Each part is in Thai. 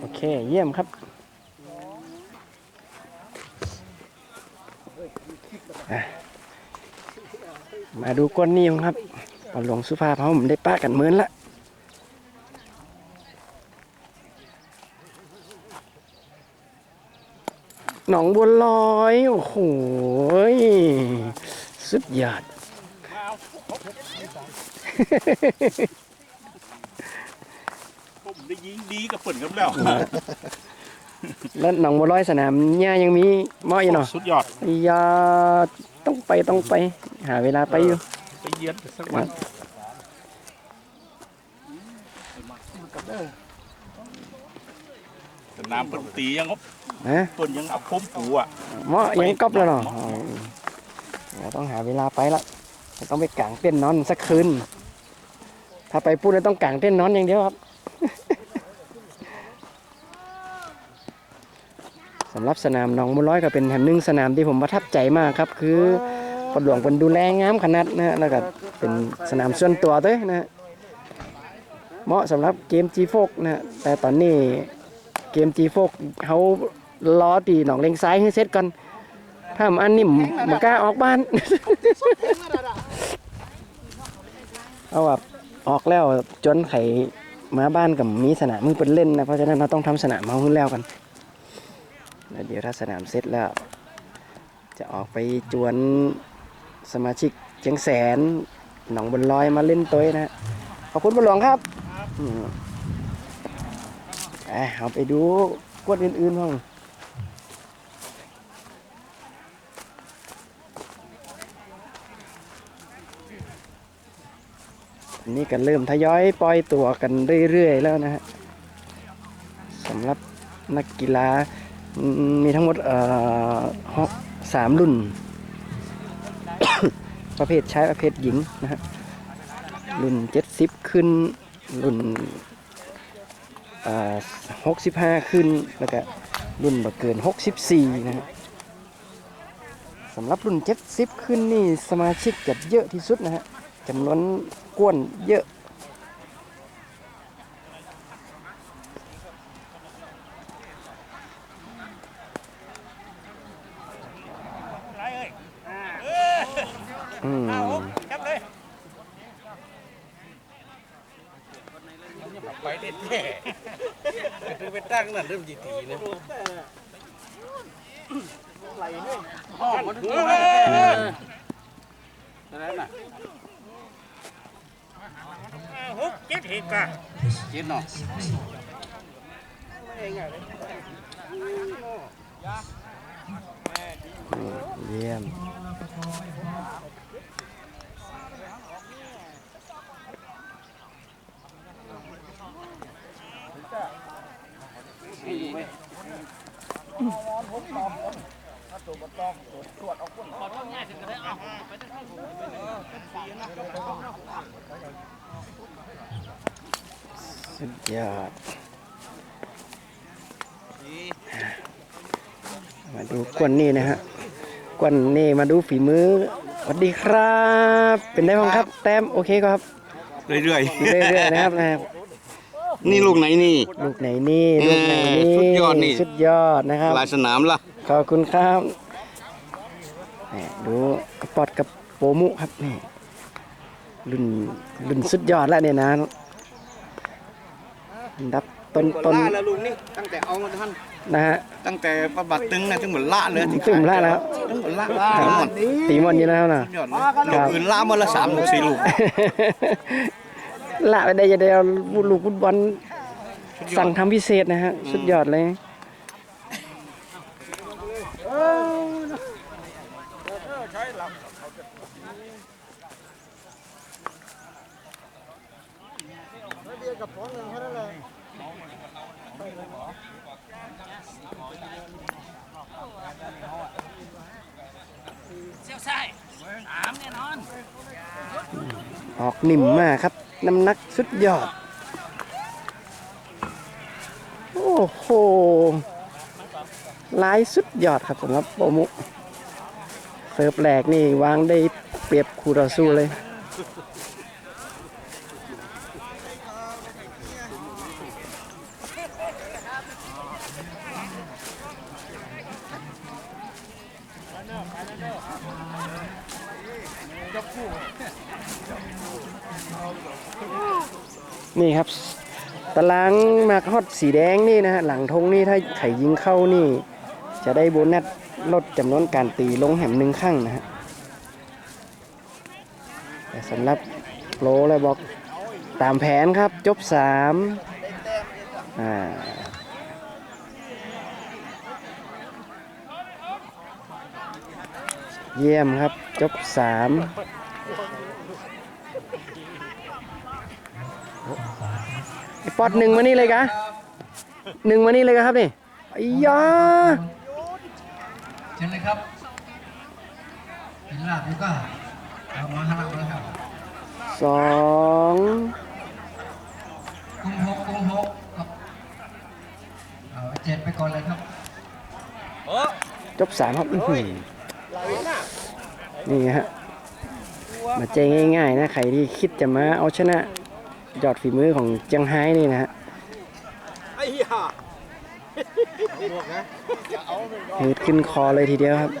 โอเค เยี่ยมครับมาดูก้นนิ้วครับปลาหลวงสุภาพเขาผมได้ป้ากันเหมือนละหนองบัวลอย โอ้โหสุดยอด ได้ยิงดีกับเปิ่นกับแล้วแล้วหนองบัวลอยสนามหญ้ายังมีหม้ออยู่เนาะสุดยอดอย่าต้องไปต้องไป หาเวลาไปอยู่ไปเยือนสักวันสนามเปิ่นตียังงบฮะเปิ่นยังเอาพมปูอะหม้อยังก๊อบแล้วเนาะอ๋อเราต้องหาเวลาไปละต้องไปกางเต้นท์นอนสักคืนถ้าไปพูดแล้วต้องกางเต้นท์นอนอย่างเดียวครับำหรับสนามหนองบัวร้อยก็เป็นแห่งหนึ่งสนามที่ผมประทับใจมากครับคือปลหลวงเป็นดูแลงามขนาดนะแล้วก็เป็นสนามส่วนตัวด้วยนะฮะเหมาะสำหรับเกม G4 นะฮะแต่ตอนนี้เกม G4 เขาล้อตีหนองเลงซ้ายให้เสร็จก่อนถ้ามันอันนี้มันกล้าออกบ้าน เอาแบบออกแล้วจนไขมาบ้านกับมีสนามมึงเป็นเล่นนะเพราะฉะนั้นเราต้องทำสนามมาขึ้นแล้วกัน แล้วเดี๋ยวถ้าสนามเสร็จแล้ว จะออกไปจวนสมาชิกเชียงแสนหนองบนลอยมาเล่นตัวนะขอบคุณบุญหลวงครับอืมอะเอาไปดูกวดอื่นๆห้องนนี้ก็เริ่มทยอยปล่อยตัวกันเรื่อย ๆ แล้วนะฮะสำหรับนักกีฬา มีทั้งหมดสามรุ่น ประเภทชายประเภทหญิงนะฮะรุ่นเจ็ดสิบขึ้น รุ่นหกสิบห้าขึ้น แล้วก็รุ่นบ่เกินหกสิบสี่นะฮะสำหรับรุ่นเจ็ดสิบขึ้นนี่สมาชิกจะเยอะที่สุดนะฮะจำนวนกวนเยอะ อืม ไปเด็ดแท้คือไปตั้งนั่นเริ่มจีตีนะห้องมันหัวนั่นน่ะฮุกเจ็ดเหตุกะเจ็ดเนาะเยี่ยม สุดยอด มาดูกวนนี่นะฮะกวนนี่มาดูฝีมือสวัสดีครับ เป็นได้บ้างครับ แต้มโอเคครับ เรื่อยเรื่อยๆนะครับนะครับๆนี่ลูกไหนนี่ ลูกไหนนี่ลูกไหนนี่เออสุดยอดนี่ สุดยอดนะครับ ลายสนามล่ะ ขอบคุณครับนี่ดูกระปอดกับโปมุครับนี่รุ่นรุ่นสุดยอดแล้วเนี่ยนะ อันดับต้นต้นล่าแล้วลุงนี่ตั้งแต่เอามาท่านนะฮะตั้งแต่ประบัดตึงนะถึงเหมือนละเลยตึงละแล้วถึงเหมือนละครับหมดตีมอนอยู่แล้วนะยอดเลยลูกอื่นละมาละสามลูกสี่ลูกละไปได้จะได้เอาลูกฟุตบอลสั่งทำพิเศษนะฮะสุดยอดเลย เสียวใช่สามแน่นอน ออกนิ่มมากครับ น้ำหนักสุดยอด โอ้โหลายสุดยอดครับสำหรับโปมุเสิร์ฟแหลกนี่วางได้เปรียบคูต่อสู้เลย นี่ครับ ตารางมากฮอตสีแดงนี่นะฮะหลังธงนี่ถ้าไข่ยิงเข้านี่ จะได้โบนัสลดจำนวนการตีลงแหมหนึ่งข้างนะฮะแต่สำหรับโปรและบอกตามแผนครับจบสามอ่าเยี่ยมครับ จบสาม ปอดหนึ่งมานี่เลยกะหนึ่งมานี่เลยกะครับนี่ไอ้ยาเชิญเลยครับเป็นลาบดีกว่าเอามาห้าแล้วครับสองกุ้งหกกุ้งหกครับเอาเจ็ดไปก่อนเลยครับจบสามครับอื้อหือนี่ฮะมาเจงง่ายๆนะใครที่คิดจะมาเอาชนะ ยอดฝีมือของเจียงไฮ้นี่นะฮะหืดขึ้นคอเลยทีเดียวครับ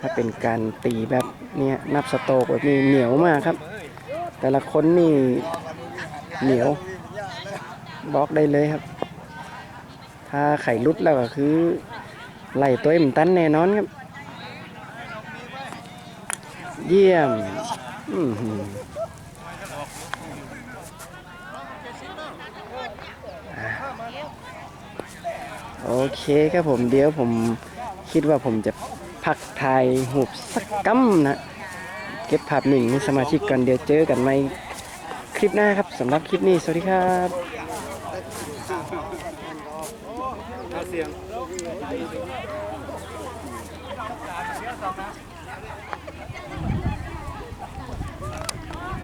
ถ้าเป็นการตีแบบเนี้ยนับสโตกแบบนี้เหนียวมากครับ แต่ละคนนี่เหนียวบล็อกได้เลยครับ ถ้าไข่รุดแล้วก็คือไหลตัวเอ็มตันแน่นอนครับ เยี่ยมอื้อหืออะ โอเคครับผมเดี๋ยวผมคิดว่าผมจะพักถ่ายหูปสักกัมนะ เก็บภาพหนิ่งให้สมาชิกกันเดี๋ยวเจอกันในคลิปหน้าครับสำหรับคลิปนี้ สวัสดีครับเสียง